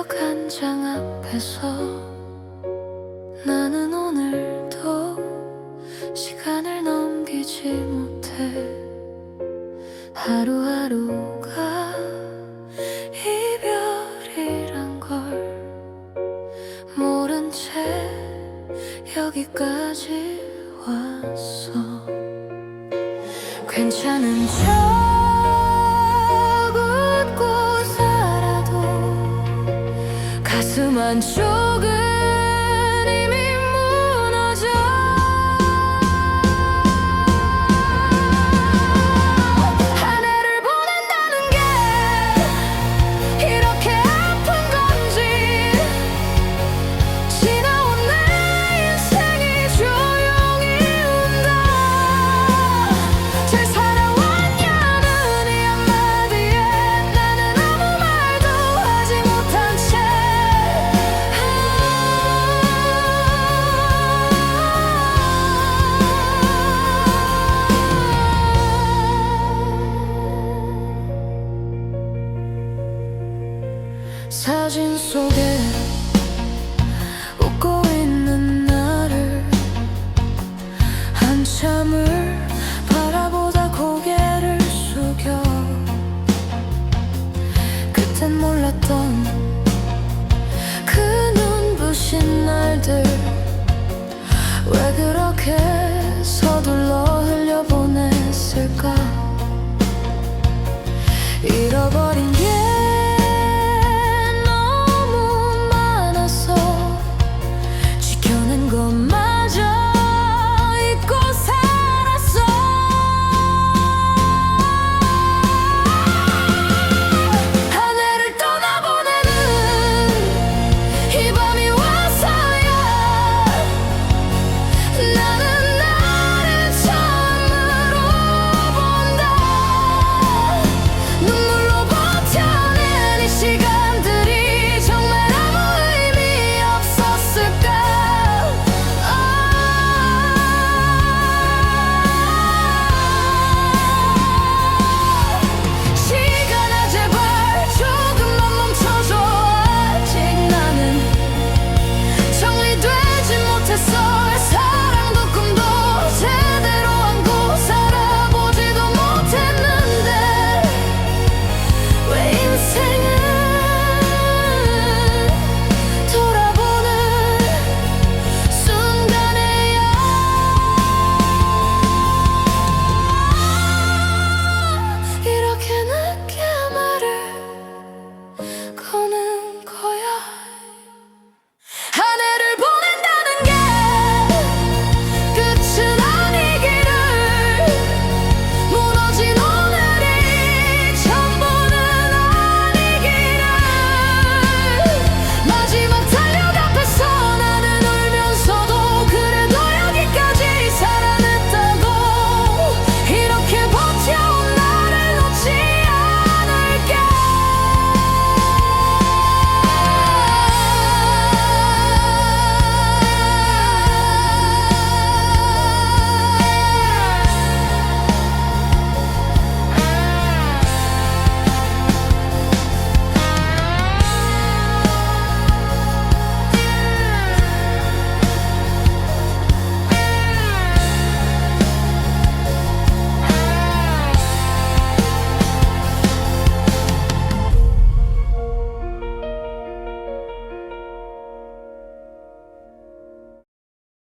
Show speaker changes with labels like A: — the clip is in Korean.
A: 기억 한장 앞에서 나는 오늘도 시간을 넘기지 못해. 하루하루가 이별이란 걸 모른 채 여기까지 왔어. 괜찮은 척 가슴 한쪽은 사진 속에 웃고 있는 나를 한참을